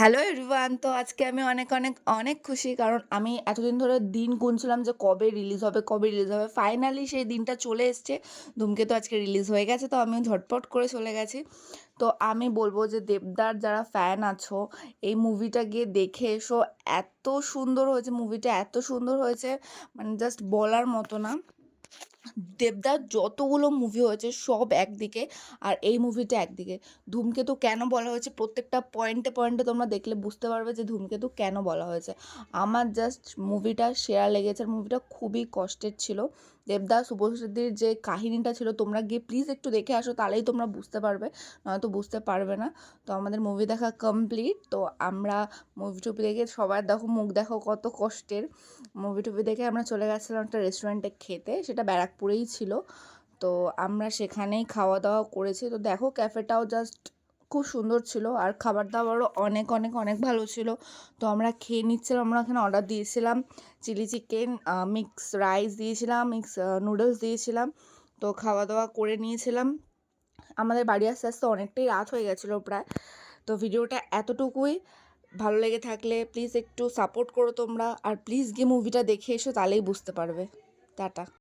Hello everyone তো আজকে আমি অনেক অনেক অনেক খুশি কারণ আমি এতদিন ধরে দিন গুনছিলাম যে কবে রিলিজ হবে, কবে রিলিজ হবে। ফাইনালি সেই দিনটা চলে এসছে। ধূমকেতু আজকে রিলিজ হয়ে গেছে, তো আমি ঝটপট করে চলে গেছি। তো আমি বলব যে দেবদার যারা ফ্যান আছো, এই মুভিটা গিয়ে দেখে এসো। এত সুন্দর হয়েছে মুভিটা এত সুন্দর হয়েছে মানে জাস্ট বলার মতো না। দেবদার যতগুলো মুভি হয়েছে সব একদিকে আর এই মুভিটা একদিকে। ধূমকেতু কেন বলা হয়েছে? প্রত্যেকটা পয়েন্টে পয়েন্টে তোমরা দেখলে বুঝতে পারবে যে ধূমকেতু কেন বলা হয়েছে। আমার জাস্ট মুভিটা সেরা লেগেছে আর মুভিটা খুবই কষ্টের ছিল। দেবদাস শুভশ্রীর যে কাহিনীটা ছিল, তোমরা গিয়ে প্লিজ একটু দেখে আসো, তাহলেই তোমরা বুঝতে পারবে। নয়তো বুঝতে পারবে না। তো আমাদের মুভি দেখা কমপ্লিট তো আমরা মুভি টুভি দেখে সবার দেখো, মুখ দেখো কত কষ্টের। মুভি টুভি দেখে আমরা চলে গেছিলাম একটা রেস্টুরেন্টে খেতে। সেটা ব্যারাকপুরেই ছিল। তো আমরা সেখানেই খাওয়া দাওয়া করেছি। তো দেখো ক্যাফেটাও জাস্ট খুব সুন্দর ছিল আর খাবার দাবারও অনেক অনেক অনেক ভালো ছিল। তো আমরা খেয়ে নিচ্ছিলাম, আমরা ওখানে অর্ডার দিয়েছিলাম চিলি চিকেন মিক্স রাইস দিয়েছিলাম মিক্স নুডলস দিয়েছিলাম। তো খাওয়া দাওয়া করে নিয়েছিলাম। আমাদের বাড়ি আস্তে আস্তে অনেকটাই রাত হয়ে গেছিল প্রায়। তো ভিডিওটা এতটুকুই। ভালো লেগে থাকলে প্লিজ একটু সাপোর্ট করো তোমরা। আর প্লিজ গিয়ে মুভিটা দেখে এসো, তাহলেই বুঝতে পারবে। টাটা।